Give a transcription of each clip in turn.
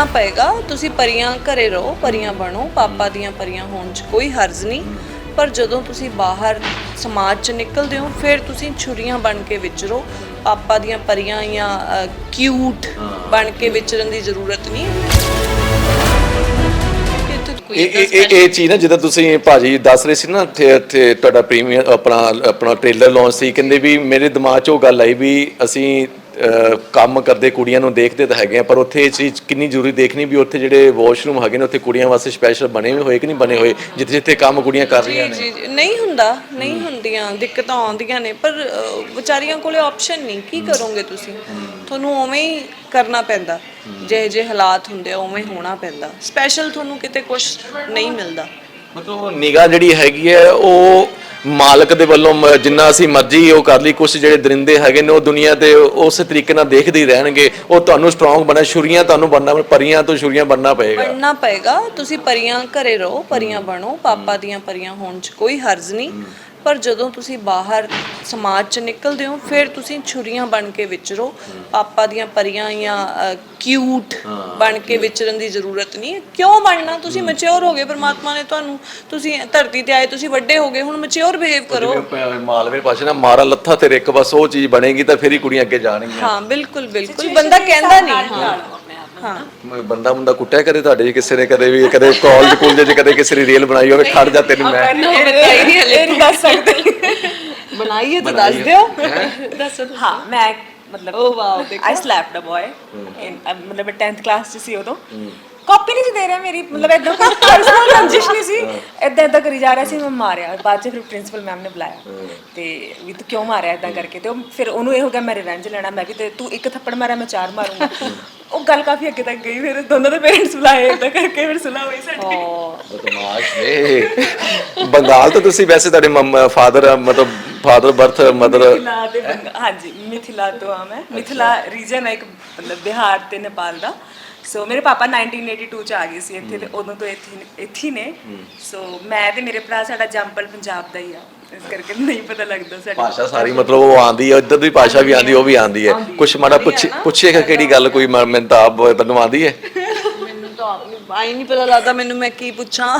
ਬਣਨਾ ਪਏਗਾ। ਤੁਸੀਂ ਪਰੀਆਂ ਘਰੇ ਰਹੋ ਪਰੀਆਂ ਬਣੋ ਪਾਪਾ ਦੀਆਂ ਪਰੀਆਂ ਹੋਣ 'ਚ ਕੋਈ ਹਰਜ਼ ਨਹੀਂ। ਪਰ ਜਦੋਂ ਤੁਸੀਂ ਬਾਹਰ ਸਮਾਜ 'ਚ ਨਿਕਲਦੇ ਹੋ ਫਿਰ ਤੁਸੀਂ ਛੁਰੀਆਂ ਬਣ ਕੇ ਵਿਚਰੋ ਪਾਪਾ ਦੀਆਂ ਪਰੀਆਂ ਜਾਂ ਕਿਊਟ ਬਣ ਕੇ ਵਿਚਰਨ ਦੀ ਜ਼ਰੂਰਤ ਨਹੀਂ। ਤਾਂ ਇਹ ਇਹ ਇਹ- ਚੀਜ਼ ਨਾ ਜਦੋਂ ਤੁਸੀਂ ਭਾਜੀ ਦੱਸ ਰਹੇ ਸੀ ਨਾ ਇੱਥੇ ਇੱਥੇ ਤੁਹਾਡਾ ਪ੍ਰੀਮੀਅਰ ਆਪਣਾ ਆਪਣਾ ਟ੍ਰੇਲਰ ਲਾਂਚ ਸੀ ਕਹਿੰਦੇ ਵੀ ਮੇਰੇ ਦਿਮਾਗ 'ਚ ਉਹ ਗੱਲ ਆਈ ਵੀ ਅਸੀਂ ਕੰਮ ਕਰਦੇ ਕੁੜੀਆਂ ਨੂੰ ਦੇਖਦੇ ਤਾਂ ਹੈਗੇ ਆ ਪਰ ਉੱਥੇ ਇਹ ਚੀਜ਼ ਕਿੰਨੀ ਜ਼ਰੂਰੀ ਦੇਖਣੀ ਵੀ ਉੱਥੇ ਜਿਹੜੇ ਵਾਸ਼ਰੂਮ ਹੈਗੇ ਨੇ ਉੱਥੇ ਕੁੜੀਆਂ ਵਾਸਤੇ ਸਪੈਸ਼ਲ ਬਣੇ ਹੋਏ ਕਿ ਨਹੀਂ ਬਣੇ ਹੋਏ ਜਿੱਥੇ ਜਿੱਥੇ ਕੰਮ ਕੁੜੀਆਂ ਕਰ ਰਹੀਆਂ ਨੇ? ਜੀ ਜੀ ਨਹੀਂ ਹੁੰਦਾ ਨਹੀਂ ਹੁੰਦੀਆਂ ਦਿੱਕਤਾਂ ਆਉਂਦੀਆਂ ਨੇ ਪਰ ਵਿਚਾਰੀਆਂ ਕੋਲੇ ਆਪਸ਼ਨ ਨਹੀਂ। ਕੀ ਕਰੋਗੇ ਤੁਸੀਂ? ਤੁਹਾਨੂੰ ਉਵੇਂ ਹੀ ਕਰਨਾ ਪੈਂਦਾ। ਜਿਹੇ ਜਿਹੇ ਹਾਲਾਤ ਹੁੰਦੇ ਆ ਉਵੇਂ ਹੋਣਾ ਪੈਂਦਾ। ਸਪੈਸ਼ਲ ਤੁਹਾਨੂੰ ਕਿਤੇ ਕੁਝ ਨਹੀਂ ਮਿਲਦਾ। ਮਤਲਬ ਨਿਗਾਹ ਜਿਹੜੀ ਹੈਗੀ ਹੈ ਉਹ ਮਾਲਕ ਦੇ ਵੱਲੋਂ ਮ- ਜਿੰਨਾ ਅਸੀਂ ਮਰਜ਼ੀ ਉਹ ਕਰ ਲਈ ਕੁਝ ਜਿਹੜੇ ਦਰਿੰਦੇ ਹੈਗੇ ਨੇ ਉਹ ਦੁਨੀਆ ਤੇ ਉਸੇ ਤਰੀਕੇ ਨਾਲ ਦੇਖਦੇ ਹੀ ਰਹਿਣਗੇ। ਉਹ ਤੁਹਾਨੂੰ ਸਟਰੋਂਗ ਬਣਾ ਛੁਰੀਆਂ ਤੁਹਾਨੂੰ ਬਣਨਾ, ਪਰੀਆਂ ਤੋਂ ਛੁਰੀਆਂ ਬਣਨਾ ਪਏਗਾ। ਬਣਨਾ ਪਏਗਾ। ਤੁਸੀਂ ਪਰੀਆਂ ਘਰੇ ਰਹੋ, ਪਰੀਆਂ ਬਣੋ, ਪਾਪਾ ਦੀਆਂ ਪਰੀਆਂ ਹੋਣ 'ਚ ਕੋਈ ਹਰਜ਼ ਨਹੀਂ। ਪਰ ਜਦੋਂ ਤੁਸੀਂ ਬਾਹਰ ਸਮਾਜ 'ਚ ਨਿਕਲਦੇ ਹੋ ਫਿਰ ਤੁਸੀਂ ਛੁਰੀਆਂ ਬਣ ਕੇ ਵਿਚਰੋ। ਪਾਪਾ ਦੀਆਂ ਪਰੀਆਂ ਜਾਂ ਕਿਊਟ ਬਣ ਕੇ ਵਿਚਰਨ ਦੀ ਜ਼ਰੂਰਤ ਨਹੀਂ ਹੈ। ਕਿਉਂ ਬਣਨਾ? ਤੁਸੀਂ ਮੈਚੁਰ ਹੋ ਗਏ ਪਰਮਾਤਮਾ ਨੇ ਤੁਹਾਨੂੰ ਤੁਸੀਂ ਧਰਤੀ ਤੇ ਆਏ ਤੁਸੀਂ ਵੱਡੇ ਹੋ ਗਏ ਹੁਣ ਮੈਚੁਰ ਬਿਹੇਵ ਕਰੋ। ਮਾਲਵੇ ਪਾਸੇ ਨਾ ਮਾਰਾ ਲੱਥਾ ਤੇ ਇੱਕ ਬਸ ਉਹ ਚੀਜ਼ ਬਣੇਗੀ ਤਾਂ ਫਿਰ ਹੀ ਕੁੜੀਆਂ ਅੱਗੇ ਜਾਣਗੀਆਂ। ਹਾਂ ਬਿਲਕੁਲ ਬਿਲਕੁਲ। ਬੰਦਾ ਕਹਿੰਦਾ ਨਹੀਂ ਹਾਂ। ਹਾਂ। ਮ- ਬੰਦਾ ਬੰਦਾ ਕੁੱਟਿਆ ਕਰੇ ਤੁਹਾਡੇ ਜੀ ਕਿਸੇ ਨੇ ਕਦੇ ਵੀ ਕਦੇ ਕਾਲਜ ਕੁਲਜ ਚ ਕਦੇ ਕਿਸੇ ਦੀ ਰੀਲ ਬਣਾਈ ਹੋਵੇ ਖੜ ਜਾ ਤੈਨੂੰ ਮੈਂ। ਬਤਾਈ ਨਹੀਂ ਹਲੇ ਨਹੀਂ ਦੱਸ ਸਕਦੇ। ਬਣਾਈਏ ਤਾਂ ਦੱਸ ਦਿਓ। ਦੱਸੋ ਹਾਂ ਮੈਂ ਮਤਲਬ ਓ ਵਾਓ ਦੇਖੋ। ਆਈ ਸਲੈਪਡ ਅ ਬॉय ਇਨ ਮਤਲਬ ਮੈਂ 10th ਕਲਾਸ ਚ ਸੀ ਉਦੋਂ। ਕਾਪੀ ਨਹੀਂ ਸੀ ਦੇ ਰਿਹਾ ਮੇਰੀ ਮਤਲਬ ਇਦਾਂ ਕੋਈ ਪਰਸਨਲ ਰੰਜਿਸ਼ ਨਹੀਂ ਸੀ। ਇਦਾਂ ਇਦਾਂ ਕਰੀ ਜਾ ਰਿਹਾ ਸੀ ਮੈਂ ਮਾਰਿਆ। ਬਾਅਦ ਚ ਫਿਰ ਪ੍ਰਿੰਸੀਪਲ ਮੈਮ ਨੇ ਬੁਲਾਇਆ। ਤੇ ਵੀ ਤੂੰ ਕਿਉਂ ਮਾਰਿਆ ਇਦਾਂ ਕਰਕੇ? ਤੇ ਉਹ ਫਿਰ ਉਹਨੂੰ ਇਹ ਹੋ ਗਿਆ ਮੈਂ ਰਿਵੈਂਜ ਲੈਣਾ। ਮੈਂ ਵੀ ਤੇ ਤੂੰ ਇੱਕ ਥੱਪੜ ਮਾਰਿਆ ਮੈਂ ਚਾਰ ਮਾਰੂੰਗਾ। ਉਹ ਗੱਲ ਕਾਫੀ ਅੱਗੇ ਤੱਕ ਗਈ ਫਿਰ ਦੋਨਾਂ ਦੇ ਪੇਰੈਂਟਸ ਬੁਲਾਏ ਇਦਾਂ ਕਰਕੇ ਫਿਰ ਸੁਣਾ ਹੋਈ ਸਾਡੀ। ਬਦਮਾਸ਼ ਨੇ। ਬੰਗਾਲ ਤੋਂ ਤੁਸੀਂ ਵੈਸੇ ਤੁਹਾਡੇ ਫਾਦਰ ਮਤਲਬ ਫਾਦਰ ਬਰਥ ਮਦਰ ਮਿਥਿਲਾ ਦੇ ਬੰਗਾ- ਹਾਂਜੀ ਮਿਥਿਲਾ ਤੋਂ ਆ ਮੈਂ। ਮਿਥਿਲਾ ਰੀਜਨ ਹੈ ਇੱਕ ਮਤਲਬ ਬਿਹਾਰ ਤੇ ਨੇਪਾਲ ਦਾ। ਸੋ ਮੇਰੇ ਪਾਪਾ 1982 ਚ ਆ ਗਏ ਸੀ ਇੱਥੇ ਤੇ ਉਦੋਂ ਤੋਂ ਇੱਥੇ ਇੱਥੇ ਹੀ ਨੇ। ਸੋ ਮੈਂ ਤੇ ਮੇਰੇ ਭਰਾ ਸਾਡਾ ਜੰਪਲ ਪੰਜਾਬ ਦਾ ਹੀ ਆ। ਇਸ ਕਰਕੇ ਨਹੀਂ ਪਤਾ ਲੱਗਦਾ ਸਾਡੀ ਭਾਸ਼ਾ ਸਾਰੀ ਮਤਲਬ ਉਹ ਆਂਦੀ ਹੈ ਇੱਧਰ ਦੀ ਭਾਸ਼ਾ ਵੀ ਆਂਦੀ ਉਹ ਵੀ ਆਂਦੀ ਹੈ। ਕੁਛ ਮਾੜਾ ਪੁੱਛ ਪੁੱਛੇਗਾ ਕਿਹੜੀ ਗੱਲ ਕੋਈ ਮ- ਮੈਨੂੰ ਤਾਂ ਆਪ ਤੈਨੂੰ ਆਂਦੀ ਹੈ। ਮੈਨੂੰ ਤਾਂ ਆਪ ਨੂੰ ਆਈ ਨਹੀਂ ਪਤਾ ਲੱਗਦਾ ਮੈਨੂੰ ਮੈਂ ਕੀ ਪੁੱਛਾਂ।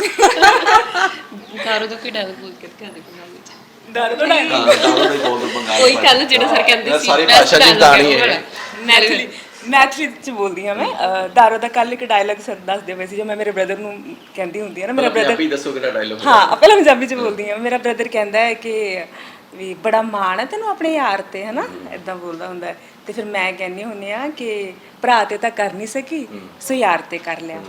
ਦਾਰੂ ਦਾ ਕੋਈ ਡਾਇਲੌਗ ਬੋਲ ਕੇ ਦਿਖਾ ਦੇ ਪੰਜਾਬੀ ਚ ਡਰ। ਤੋਂ ਡਰ ਕੋਈ ਕੱਲ ਜਿਹੜਾ ਸਰ ਕਹਿੰਦੇ ਸੀ ਸਾਰੀ ਭਾਸ਼ਾ ਦੀ ਕਹਾਣੀ ਹੈ। ਹੈ। ਮੈਂ ਚ ਬੋਲਦੀ ਹਾਂ ਮੈਂ ਦਾਰੋ ਦਾ ਕੱਲ ਇੱਕ ਡਾਇਲੌਗ ਸਰ ਦੱਸਦੇ ਪਏ ਸੀ ਜੋ ਮੈਂ ਮੇਰੇ ਬ੍ਰਦਰ ਨੂੰ ਕਹਿੰਦੀ ਹੁੰਦੀ ਹਾਂ ਨਾ ਮੇਰਾ ਬ੍ਰਦਰ ਪੰਜਾਬੀ ਦੱਸੋ ਕਿਹੜਾ ਡਾਇਲੌਗ ਹਾਂ ਪਹਿਲਾਂ ਪੰਜਾਬੀ ਚ ਬੋਲਦੀ ਹਾਂ ਮੇਰਾ ਬ੍ਰਦਰ ਕਹਿੰਦਾ ਹੈ ਕਿ ਵੀ ਬੜਾ ਮਾਣ ਹੈ ਤੈਨੂੰ ਆਪਣੇ ਯਾਰ ਤੇ ਹਨਾ ਇਦਾਂ ਬੋਲਦਾ ਹੁੰਦਾ ਤੇ ਫਿਰ ਮੈਂ ਕਹਿੰਦੀ ਹੁੰਦੀ ਆ ਕਿ ਭਰਾ ਤੇ ਤਾਂ ਕਰ ਨਹੀਂ ਸਕੀ ਸੋ ਯਾਰ ਤੇ ਕਰ ਲਿਆ।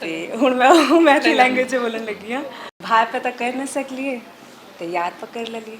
ਤੇ ਹੁਣ ਮੈਂ ਉਹ ਮੈਥੀ ਲੈਂਗੁਏਜ ਚ ਬੋਲਣ ਲੱਗੀ ਆ ਭਾਈ ਤਾਂ ਕਰ ਨਾ ਸਕਲੀਏ ਤੇ ਯਾਰ ਪਕੜ ਲਈਏ